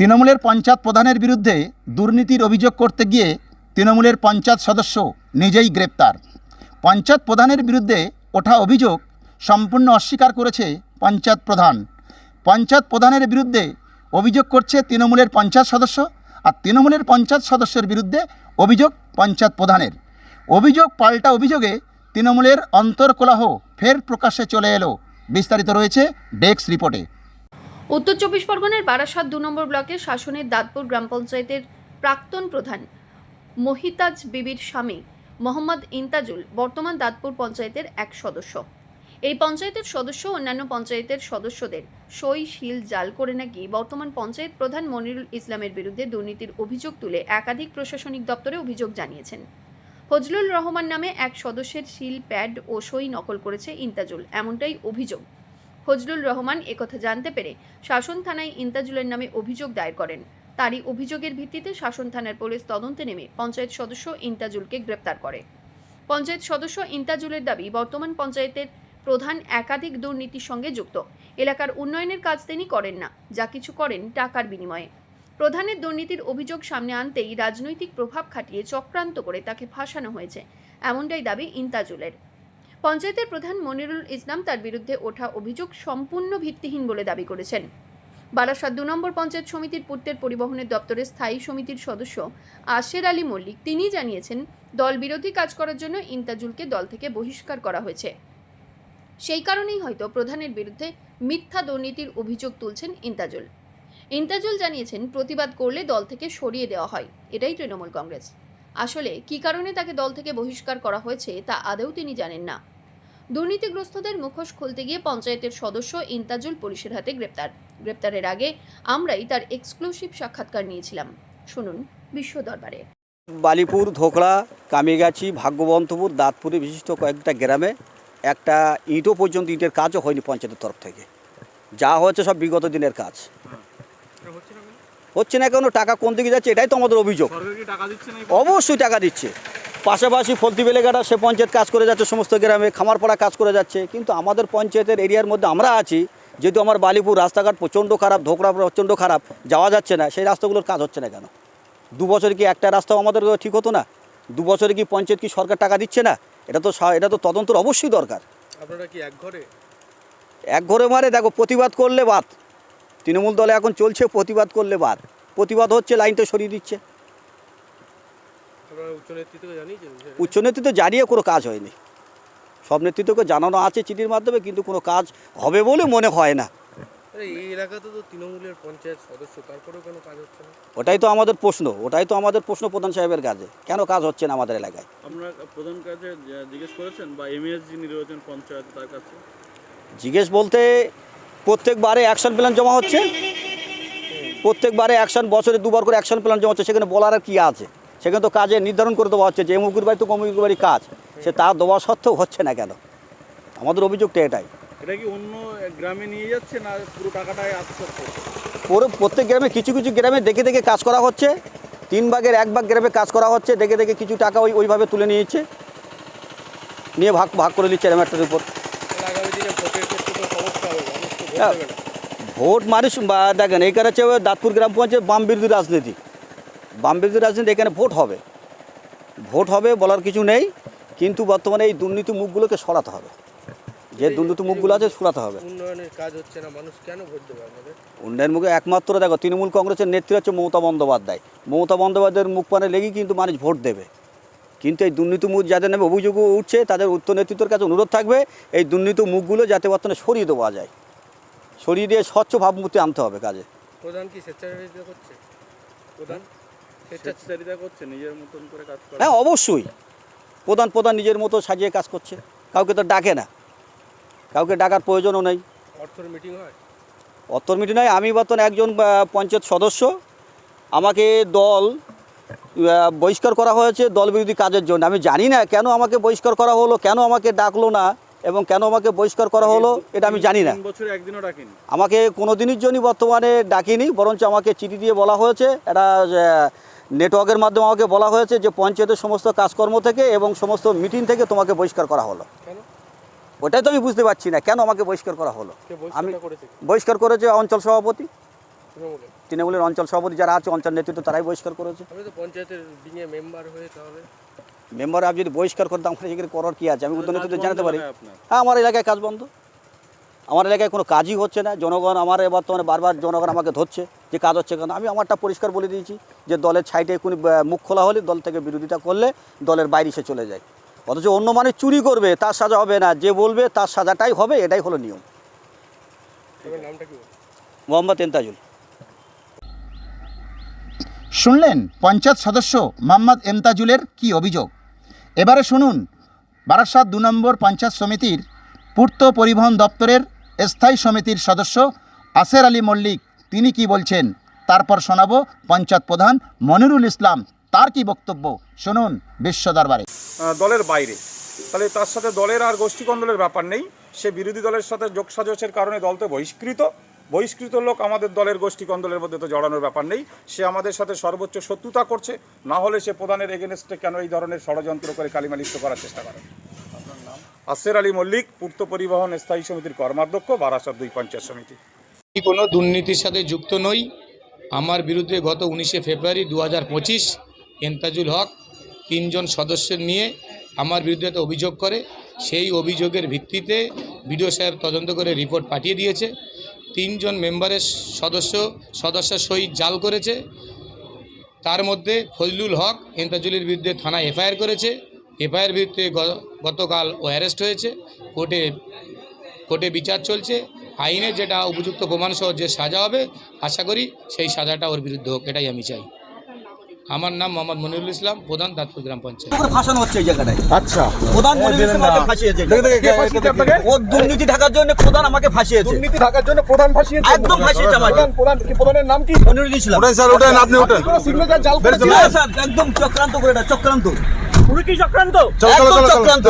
তৃণমূলের পঞ্চায়েত প্রধানের বিরুদ্ধে দুর্নীতির অভিযোগ করতে গিয়ে তৃণমূলের পঞ্চায়েত সদস্য নিজেই গ্রেপ্তার। পঞ্চায়েত প্রধানের বিরুদ্ধে ওঠা অভিযোগ সম্পূর্ণ অস্বীকার করেছে পঞ্চায়েত প্রধান। পঞ্চায়েত প্রধানের বিরুদ্ধে অভিযোগ করছে তৃণমূলের পঞ্চায়েত সদস্য আর তৃণমূলের পঞ্চায়েত সদস্যের বিরুদ্ধে অভিযোগ পঞ্চায়েত প্রধানের। অভিযোগ পাল্টা অভিযোগে তৃণমূলের অন্তর্কলহ ফের প্রকাশ্যে চলে এলো। বিস্তারিত রয়েছে ডেস্ক রিপোর্টে। উত্তর চব্বিশ পরগনার বারাসাত দু নম্বর ব্লকের শাসনের দাঁতপুর গ্রাম পঞ্চায়েতের প্রাক্তন প্রধান মহিতাজ বিবির স্বামী মোহাম্মদ ইন্তাজুল বর্তমান দাঁতপুর পঞ্চায়েতের এক সদস্য। এই পঞ্চায়েতের সদস্য অন্যান্য পঞ্চায়েতের সদস্যদের সই, শিল, জাল করে নাকি বর্তমান পঞ্চায়েত প্রধান মনিরুল ইসলামের বিরুদ্ধে দুর্নীতির অভিযোগ তুলে একাধিক প্রশাসনিক দপ্তরে অভিযোগ জানিয়েছেন। ফজলুল রহমান নামে এক সদস্যের শিল, প্যাড ও সই নকল করেছে ইন্তাজুল, এমনটাই অভিযোগ। ফজলুল রহমান একথা জানতে পেরে শাসন থানায় ইন্তাজুলের নামে অভিযোগ দায়ের করেন। তারই অভিযোগের ভিত্তিতে শাসন থানার পুলিশ তদন্তে নেমে পঞ্চায়েত সদস্য ইন্তাজুলকে গ্রেপ্তার করে। পঞ্চায়েত সদস্য ইন্তাজুলের দাবি, বর্তমান পঞ্চায়েতের প্রধান একাধিক দুর্নীতির সঙ্গে যুক্ত। এলাকার উন্নয়নের কাজ তিনি করেন না, যা কিছু করেন টাকার বিনিময়ে। প্রধানের দুর্নীতির অভিযোগ সামনে আনতেই রাজনৈতিক প্রভাব খাটিয়ে চক্রান্ত করে তাকে ফাঁসানো হয়েছে, এমনটাই দাবি ইন্তাজুলের। পঞ্চায়েতের প্রধান মনিরুল ইসলাম তার বিরুদ্ধে ওঠা অভিযোগ সম্পূর্ণ ভিত্তিহীন বলে দাবি করেছেন। বারাসাত দু নম্বর পঞ্চায়েত সমিতির পূর্তের পরিবহনের দপ্তরের স্থায়ী সমিতির সদস্য আশের আলী মল্লিক তিনি জানিয়েছেন, দল বিরোধী কাজ করার জন্য ইন্তাজুলকে দল থেকে বহিষ্কার করা হয়েছে। সেই কারণেই হয়তো প্রধানের বিরুদ্ধে মিথ্যা দুর্নীতির অভিযোগ তুলছেন ইন্তাজুল। ইন্তাজুল জানিয়েছেন, প্রতিবাদ করলে দল থেকে সরিয়ে দেওয়া হয়। এটাই তৃণমূল কংগ্রেস। আসলে কী কারণে তাকে দল থেকে বহিষ্কার করা হয়েছে তা আদৌ তিনি জানেন না। দুর্নীতিগ্রস্তদের মুখোশ খুলতে গিয়ে পঞ্চায়েতের সদস্য ইন্তাজুল পুলিশের হাতে গ্রেপ্তার। গ্রেপ্তারের আগে আমরাই তার এক্সক্লুসিভ সাক্ষাৎকার নিয়েছিলাম। শুনুন বিশ্ব দরবারে। বালিপুর ধোকড়া কামিগাছি ভাগ্যবন্তপুর দাঁতপুরে বিশিষ্ট কয়েকটা গ্রামে একটা ইঁটও পর্যন্ত ইটের কাজও হয়নি পঞ্চায়েতের তরফ থেকে। যা হয়েছে সব বিগত দিনের কাজ। হচ্ছে না কেন? টাকা কোন দিকে যাচ্ছে? এটাই তো আমাদের অভিযোগ। টাকা দিচ্ছে অবশ্যই টাকা দিচ্ছে। পাশাপাশি ফলতি বেলেঘাটা সে পঞ্চায়েত কাজ করে যাচ্ছে সমস্ত গ্রামে খামারপাড়া কাজ করে যাচ্ছে। কিন্তু আমাদের পঞ্চায়েতের এরিয়ার মধ্যে আমরা আছি যেহেতু আমার বালিপুর রাস্তাঘাট প্রচণ্ড খারাপ ধোকরা প্রচণ্ড খারাপ যাওয়া যাচ্ছে না সেই রাস্তাগুলোর কাজ হচ্ছে না কেন? দু বছরে কি একটা রাস্তাও আমাদের ঠিক হতো না? দু বছরে কি পঞ্চায়েত কি সরকার টাকা দিচ্ছে না? এটা তো এটা তো তদন্তর অবশ্যই দরকার। আপনারা কি এক ঘরে? এক ঘরে মারে দেখো প্রতিবাদ করলে বাদ। তৃণমূল দলে এখন চলছে প্রতিবাদ করলে বাদ। প্রতিবাদ হচ্ছে লাইনটা সরিয়ে দিচ্ছে। উচ্চ নেতৃত্ব জানিয়ে কোনো কাজ হয়নি। সব নেতৃত্বকে জানানো আছে চিঠির মাধ্যমে কিন্তু কোনো কাজ হবে বলে মনে হয় না। এই এলাকাতে তো তৃণমূলের পঞ্চায়েত সদস্য তারপরেও কেন কাজ হচ্ছে না। ওটাই তো আমাদের প্রশ্ন ওটাই তো আমাদের প্রশ্ন প্রধান সাহেবের কাজে কেন কাজ হচ্ছে না আমাদের এলাকায়? আপনারা প্রধান কাছে জিজ্ঞেস করেছেন বা এমএসজি নির্বাচন পঞ্চায়েত তার কাছে? জিজ্ঞেস বলতে প্রত্যেকবারে অ্যাকশন প্ল্যান জমা হচ্ছে। প্রত্যেকবারে অ্যাকশন বছরে দুবার করে অ্যাকশন প্ল্যান জমা হচ্ছে সেখানে বলার আর কি আছে? সেখানে তো কাজে নির্ধারণ করে দেওয়া হচ্ছে যে এমুকুর বাড়ি তো কমুকুর বাড়ি কাজ। সে তা দেওয়া সত্ত্বেও হচ্ছে না কেন? আমাদের অভিযোগটা এটাই। এটা কি অন্য গ্রামে নিয়ে যাচ্ছে না পুরো টাকাটাই পুরো প্রত্যেক গ্রামে কিছু কিছু গ্রামে দেখে দেখে কাজ করা হচ্ছে তিন ভাগের এক ভাগ গ্রামে কাজ করা হচ্ছে দেখে দেখে কিছু টাকা ওই ওইভাবে তুলে নিয়েছে। নিয়ে ভাগ ভাগ করে নিচ্ছে এরম একটার উপর ভোট হ্যাঁ। ভোট মানুষ বা দেখেন এইখানে হচ্ছে দাঁতপুর গ্রাম পঞ্চায়েত বাম বিরোধী রাজনীতি। বাম বিরোধী রাজনীতি এখানে ভোট হবে। ভোট হবে বলার কিছু নেই কিন্তু বর্তমানে এই দুর্নীতি মুখগুলোকে সরাতে হবে। যে দুর্নীতি মুখগুলো আছে সরাতে হবে। উন্নয়নের কাজ হচ্ছে না মানুষ কেন ভোট দেবে উন্নয়ন মুখে একমাত্র দেখো তৃণমূল কংগ্রেসের নেত্রী হচ্ছে মমতা বন্দ্যোপাধ্যায়। মমতা বন্দ্যোপাধ্যায়ের মুখ পানে লেগেই কিন্তু মানুষ ভোট দেবে। কিন্তু এই দুর্নীতি মুখ যাদের নামে অভিযোগ উঠছে তাদের উত্তর নেতৃত্বের কাছে অনুরোধ থাকবে এই দুর্নীতি মুখগুলো যাতে বর্তমানে সরিয়ে দেওয়া যায়। সরিয়ে দিয়ে স্বচ্ছ ভাবমূর্তি আনতে হবে কাজে। প্রধান কি স্বেচ্ছাচারিতা করছে প্রধান? হ্যাঁ অবশ্যই। প্রধান প্রধান নিজের মতো সাজিয়ে কাজ করছে। কাউকে তো ডাকে না। কাউকে ডাকার প্রয়োজনও নেই। অর্থের মিটিং হয়? মিটি নয় আমি বর্তমানে একজন পঞ্চায়েত সদস্য। আমাকে দল বহিষ্কার করা হয়েছে দল বিরোধী কাজের জন্য। আমি জানি না কেন আমাকে বহিষ্কার করা হলো কেন আমাকে ডাকলো না এবং কেন আমাকে বহিষ্কার করা হলো এটা আমি জানি না। আমাকে কোনো দিনের জন্যই বর্তমানে ডাকিনি বরঞ্চ আমাকে চিঠি দিয়ে বলা হয়েছে। এটা নেটওয়ার্কের মাধ্যমে আমাকে বলা হয়েছে যে পঞ্চায়েতের সমস্ত কাজকর্ম থেকে এবং সমস্ত মিটিং থেকে তোমাকে বহিষ্কার করা হলো। ওটাই তো আমি বুঝতে পারছি না। কেন আমাকে বহিষ্কার করা হলো? আমি বহিষ্কার করেছে অঞ্চল সভাপতি। তৃণমূলের অঞ্চল সভাপতি যারা আছে অঞ্চল নেতৃত্ব তারাই বহিষ্কার করেছে। মেম্বার আপনি যদি বহিষ্কার করতে আমরা এখানে করার কি আছে? আমি নেতৃত্ব জানাতে পারি। হ্যাঁ আমার এলাকায় কাজ বন্ধ। আমার এলাকায় কোনো কাজই হচ্ছে না। জনগণ আমার বর্তমানে বারবার জনগণ আমাকে ধরছে যে কাজ হচ্ছে কেন? আমি আমারটা পরিষ্কার বলে দিয়েছি যে দলের ছাইটে কোনো মুখ খোলা হলে দল থেকে বিরোধিতা করলে দলের বাইরে সে চলে যায়। অথচ অন্য মানুষ চুরি করবে তার সাজা হবে না। যে বলবে তার সাজাটাই হবে এটাই হলো নিয়ম। মোহাম্মদ এন্তাজুল। শুনলেন? পঞ্চায়েত সদস্য মোহাম্মদ এমতাজুলের কি অভিযোগ? এবারে শুনুন। বারাসাত দু নম্বর পঞ্চায়েত সমিতির পূর্ত পরিবহন দপ্তরের স্থায়ী সমিতির সদস্য আসের আলী মল্লিক। তিনি কি বলছেন? তারপর শোনাবো পঞ্চায়েত প্রধান মনিরুল ইসলাম। তার কি বক্তব্য? শুনুন বিশ্ব দরবারে। দলের বাইরে। তাহলে তার সাথে দলের আর গোষ্ঠী কন্দলের ব্যাপার নেই। সে বিরোধী দলের সাথে যোগসাজসের কারণে দল তো বহিষ্কৃত। বহিষ্কৃত লোক আমাদের দলের গোষ্ঠী কন্দলের মধ্যে তো জড়ানোর ব্যাপার নেই। সে আমাদের সাথে সর্বোচ্চ শত্রুতা করছে। না হলে সে প্রধানের এগেনস্টে কেন এই ধরনের ষড়যন্ত্র করে কালিমালিপ্ত করার চেষ্টা করে? আসের আলী মল্লিক পূর্ত পরিবহন স্থায়ী সমিতির কর্মাধ্যক্ষ, বারাসাত দুই পঞ্চায়েত সমিতি। কোনো দুর্নীতির সাথে যুক্ত নই। আমার বিরুদ্ধে গত উনিশে ফেব্রুয়ারি দু হাজার পঁচিশ এন্তাজুল হক তিনজন সদস্য নিয়ে আমার বিরুদ্ধে একটা অভিযোগ করে। সেই অভিযোগের ভিত্তিতে বিডিও সাহেব তদন্ত করে রিপোর্ট পাঠিয়ে দিয়েছে। তিনজন মেম্বারের সদস্য সদস্য সহিত জাল করেছে। তার মধ্যে ফজলুল হক এন্তাজুলের বিরুদ্ধে থানায় এফআইআর করেছে। এফআইআর বিরুদ্ধে গ- গতকাল ও অ্যারেস্ট হয়েছে কোর্টে কোর্টে বিচার চলছে আইনে যেটা উপযুক্ত প্রমাণসহ যে সাজা হবে আশা করি সেই সাজাটা ওর বিরুদ্ধে হোক এটাই আমি চাই। আমার নাম মোহাম্মদ মনিরুল ইসলাম প্রধান দাঁতপুর গ্রাম পঞ্চায়েত। ফাঁসানো হচ্ছে এই জায়গাটায়? আচ্ছা। প্রধান ফাঁসিয়েছে। ও দুর্নীতি ঢাকার জন্য প্রধান আমাকে ফাঁসিয়েছে। দুর্নীতি ঢাকার জন্য প্রধান ফাঁসিয়েছে? একদম ফাঁসিয়েছে আমাকে। প্রধান প্রধানের নাম কি? মনিরুল ইসলাম। স্যার ওঠেন আপনি ওঠেন। সিগনেচার জাল একদম চক্রান্ত করে এটা চক্রান্ত। চক্রান্ত? চক্রান্ত।